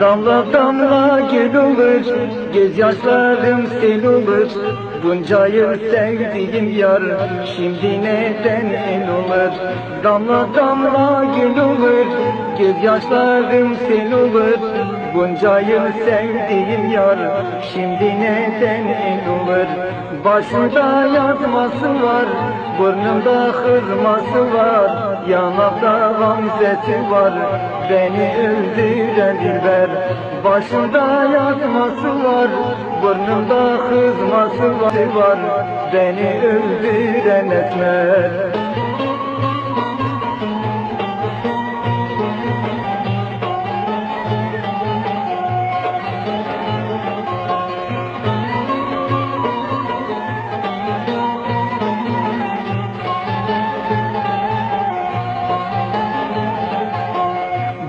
Damla damla gül olur Gözyaşlarım sel olur Bunca yıl sevdiğim yar Şimdi neden el olur? Damla damla gül olur Gözyaşlarım sel olur Bunca yıl sevdiğim yar Şimdi neden el olur? Başında yazması var Burnumda kızması var Yanakta gamzesi var. Beni öldüren dilber Başında yazması var. Burnumda kızması var Beni öldüren etmez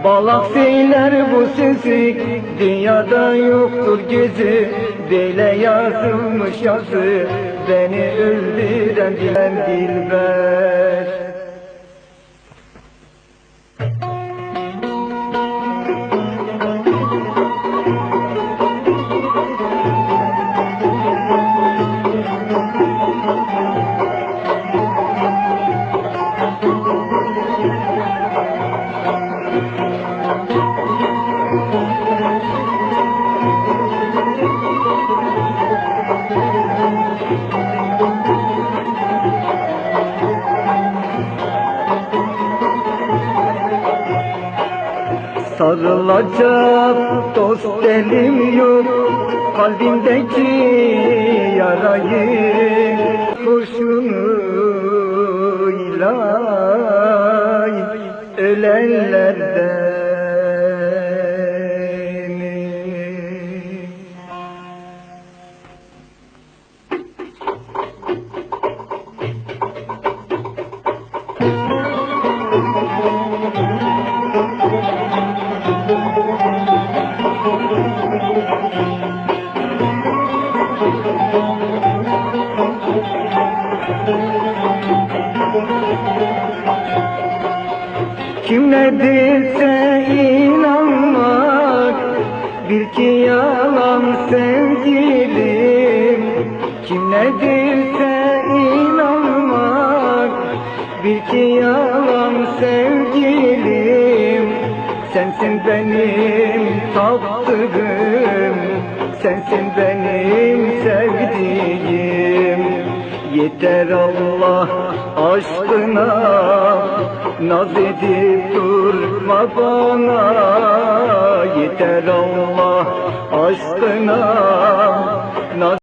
Balak söyler bu sesi Dünyada yoktur gezi. Böyle yazılmış yazı Beni öldüren dilen dilber Sarılacak. Dost elim yok Kalbimdeki yarayı. Kurşunuyla ölenlerden Kim ne derse inanmak Bil ki yalan sevgilim. Kim ne derse inanmak Bil ki yalan sevgilim. Sensin benim taptığım Sensin benim sevdiğim. Yeter Allah aşkına Naz edip durma bana Yeter Allah aşkına